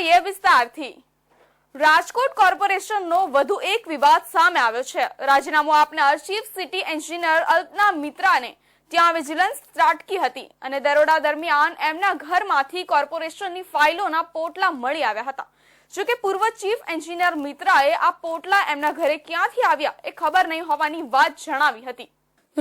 જોઈએ વિસ્તારથી. રાજકોટ કોર્પોરેશનનો વધુ એક વિવાદ સામે આવ્યો છે. રાજીનામું આપનાર ચીફ સિટી એન્જિનિયર અલ્પના મિત્રાને ત્યાં વિજિલન્સ ત્રાટકી હતી અને દરોડા દરમિયાન એમના ઘરમાંથી કોર્પોરેશનની ફાઇલોના પોટલા મળી આવ્યા હતા. જોકે પૂર્વ ચીફ એન્જિનિયર મિત્રાએ આ પોટલા એમના ઘરે ક્યાંથી આવ્યા એ ખબર નહીં હોવાની વાત જણાવી હતી.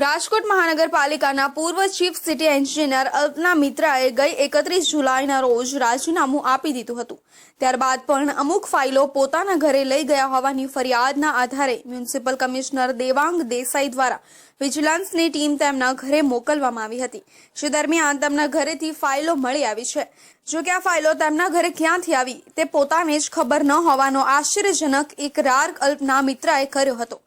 રાજકોટ મહાનગરપાલિકાના પૂર્વ ચીફ સિટી એન્જિનિયર અલ્પના મિત્રાએ ગઈ એકત્રીસ જુલાઈના રોજ રાજીનામું આપી દીધું હતું. ત્યારબાદ પણ અમુક ફાઇલો પોતાના ઘરે લઈ ગયા હોવાની ફરિયાદના આધારે મ્યુનિસિપલ કમિશનર દેવાંગ દેસાઈ દ્વારા વિજિલન્સની ટીમ તેમના ઘરે મોકલવામાં આવી હતી. જે દરમિયાન તેમના ઘરેથી ફાઇલો મળી આવી છે. જો કે આ ફાઇલો તેમના ઘરે ક્યાંથી આવી તે પોતાને જ ખબર ન હોવાનો આશ્ચર્યજનક ઇકરાર અલ્પના મિત્રાએ કર્યો હતો.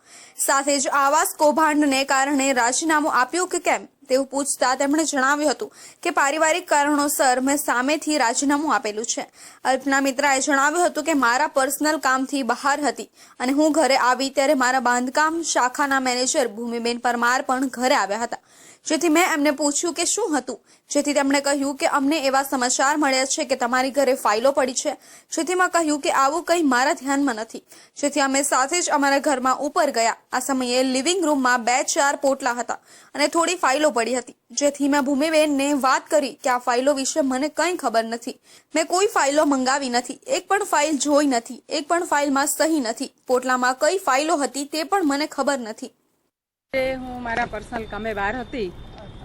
સાથે જ આવાસ કૌભાંડને કારણે રાજીનામું આપ્યું કે કેમ તેવું પૂછતા તેમણે જણાવ્યું હતું કે પારિવારિક કારણોસર મેં સામેથી રાજીનામું આપેલું છે. અલ્પના મિત્રાએ જણાવ્યું હતું કે મારા પર્સનલ કામથી બહાર હતી અને હું ઘરે આવી ત્યારે મારા બાંધકામ શાખાના મેનેજર ભૂમિબેન પરમાર પણ ઘરે આવ્યા હતા. જેથી મેં એમને પૂછ્યું કે શું હતું? જેથી તેમણે કહ્યું કે અમને એવા સમાચાર મળ્યા છે કે તમારી ઘરે ફાઇલો પડી છે. જેથી મેં કહ્યું કે આવું કંઈ મારા ધ્યાનમાં નથી. જેથી અમે સાથે જ અમારા ઘરમાં ઉપર ગયા. આ સમયે લિવિંગ રૂમમાં બે ચાર પોટલા હતા અને થોડી ફાઇલો પડી હતી. જેથી મેં ભૂમિબેનને વાત કરી કે આ ફાઇલો વિશે મને કંઈ ખબર નથી. મેં કોઈ ફાઇલો મંગાવી નથી. એક પણ ફાઇલ જોઈ નથી. એક પણ ફાઇલમાં સહી નથી. પોટલામાં કઈ ફાઇલો હતી તે પણ મને ખબર નથી. હું મારા પર્સનલ કામે બહાર હતી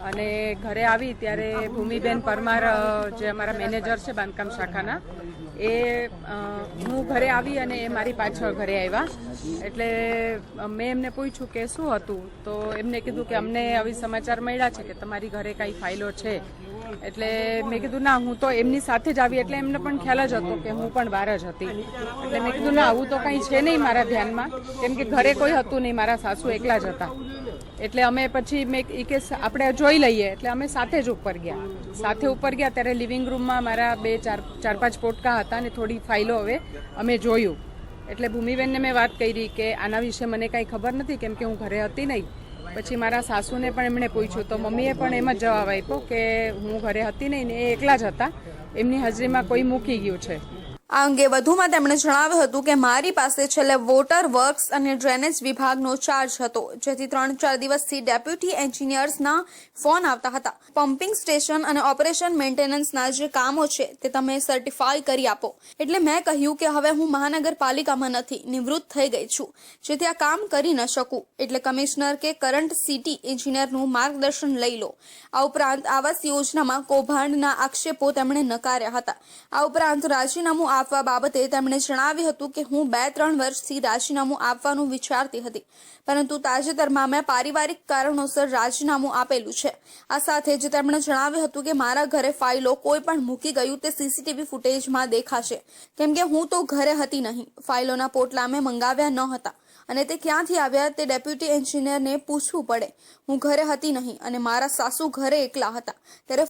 અને ઘરે આવી ત્યારે ભૂમિબેન પરમાર જે અમારા મેનેજર છે બાંધકામ શાખાના, એ હું ઘરે આવી અને એ મારી પાછળ ઘરે આવ્યા. એટલે મેં એમને પૂછ્યું કે શું હતું? તો એમને કીધું કે અમને આવી સમાચાર મળ્યા છે કે તમારી ઘરે કાંઈ ફાઇલો છે. એટલે મેં કીધું, ના, હું તો એમની સાથે જ આવી. એટલે એમને પણ ખ્યાલ જ હતો કે હું પણ બહાર જ હતી. એટલે મેં કીધું, ના, આવું તો કંઈ છે નહીં મારા ધ્યાનમાં. કેમ કે ઘરે કોઈ હતું નહીં, મારા સાસુ એકલા જ હતા. એટલે અમે પછી મેં ઈ કેસ આપણે જોઈ લઈએ. એટલે અમે સાથે જ ઉપર ગયા. સાથે ઉપર ગયા ત્યારે લિવિંગ રૂમમાં મારા બે, ચાર ચાર, પાંચ પોટકા હતા અને થોડી ફાઇલો હવે અમે જોયું. એટલે ભૂમિબેનને મેં વાત કરી કે આના વિશે મને કાંઈ ખબર નથી, કેમ કે હું ઘરે હતી નહીં. પછી મારા સાસુને પણ એમણે પૂછ્યું, તો મમ્મીએ પણ એમ જ જવાબ આપ્યો કે હું ઘરે હતી નહીં ને એ એકલા જ હતા, એમની હાજરીમાં કોઈ મૂકી ગયું છે. આ અંગે વધુમાં તેમણે જણાવ્યું હતું કે મારી પાસે છેલ્લે વોટર વર્ક્સ અને ડ્રેનેજ વિભાગનો ચાર્જ હતો, જેથી ત્રણ ચાર દિવસથી ડેપ્યુટી એન્જિનિયર્સના ફોન આવતા હતા. પમ્પિંગ સ્ટેશન અને ઓપરેશન મેન્ટેનન્સના જે કામો છે તે તમે સર્ટિફાઈ કરી આપો. એટલે મેં કહ્યું કે હવે હું મહાનગરપાલિકામાં નથી, નિવૃત્ત થઈ ગઈ છું. જેથી આ કામ કરી ન શકું. એટલે કમિશનર કે કરંટ સિટી એન્જિનિયરનું માર્ગદર્શન લઈ લો. આ ઉપરાંત આવાસ યોજનામાં કૌભાંડના આક્ષેપો તેમણે નકાર્યા હતા. આ ઉપરાંત રાજીનામું આપવા બાબતે તેમણે જણાવ્યું હતું કે હું બે ત્રણ વર્ષથી રાજીનામું આપવાનું વિચારતી હતી, પરંતુ તાજેતરમાં મેં પારિવારિક કારણોસર રાજીનામું આપેલું છે. આ સાથે જ તેમણે જણાવ્યું હતું કે મારા ઘરે ફાઇલો કોઈ પણ મૂકી ગયું તે સીસીટીવી ફૂટેજમાં દેખાશે. કેમ કે હું તો ઘરે હતી નહીં, ફાઇલોના પોટલા મેં મંગાવ્યા ન હતા અને તે ક્યાંથી આવ્યા તે ડેપ્યુટી એન્જિનિયરને પૂછવું પડે. હું ઘરે હતી નહીં અને મારા સાસુ ઘરે એકલા હતા, ત્યારે